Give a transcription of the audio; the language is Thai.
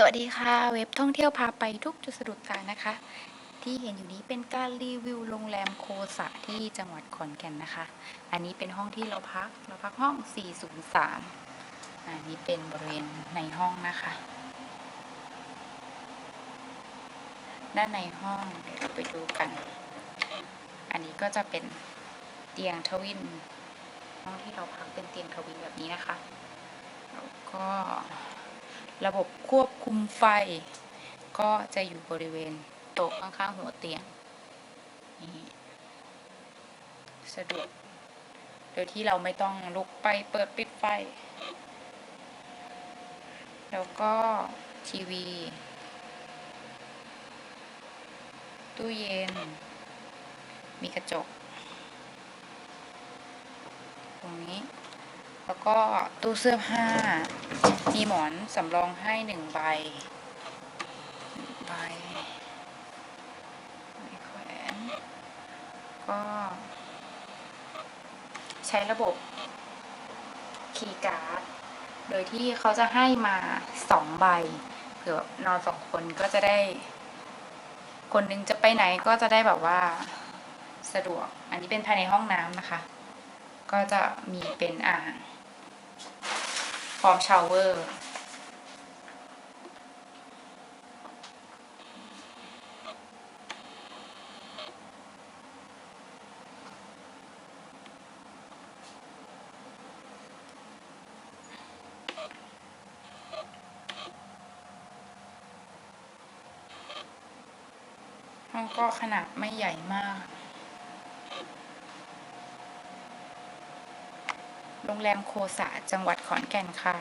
สวัสดีค่ะ เว็บท่องเที่ยวพาไปทุกจุดสะดุดตานะคะ ที่เห็นอยู่นี้เป็นการรีวิวโรงแรมโคสะที่จังหวัดขอนแก่นนะคะ อันนี้เป็นห้องที่เราพักเราพักห้อง 403 อันนี้เป็นบริเวณในห้องนะคะ ด้านในห้องเดี๋ยวเราไปดูกัน อันนี้ก็จะเป็นเตียงทวิน ห้องที่เราพักเป็นเตียงทวินแบบนี้นะคะแล้วก็ ระบบควบคุมไฟ ก็จะอยู่บริเวณโต๊ะข้างๆหัวเตียงนี่สะดวกโดยที่เราไม่ต้องลุกไปเปิดปิดไฟ แล้วก็ทีวี ตู้เย็น มีกระจก ตรงนี้ แล้วก็ตู้เสื้อผ้า มีหมอนสำรองให้หนึ่งใบใบแขวนก็ใช้ระบบคีย์การ์ด โดยที่เขาจะให้มาสองใบ เผื่อนอนสองคนก็จะได้ คนหนึงจะไปไหนก็จะได้แบบว่าสะดวก อันนี้เป็นภายในห้องน้ำนะคะ ก็จะมีเป็นอ่าง พร้อมชาวเวอร์ห้องก็ขนาดไม่ใหญ่มาก โรงแรมโคสะจังหวัดขอนแก่นค่ะ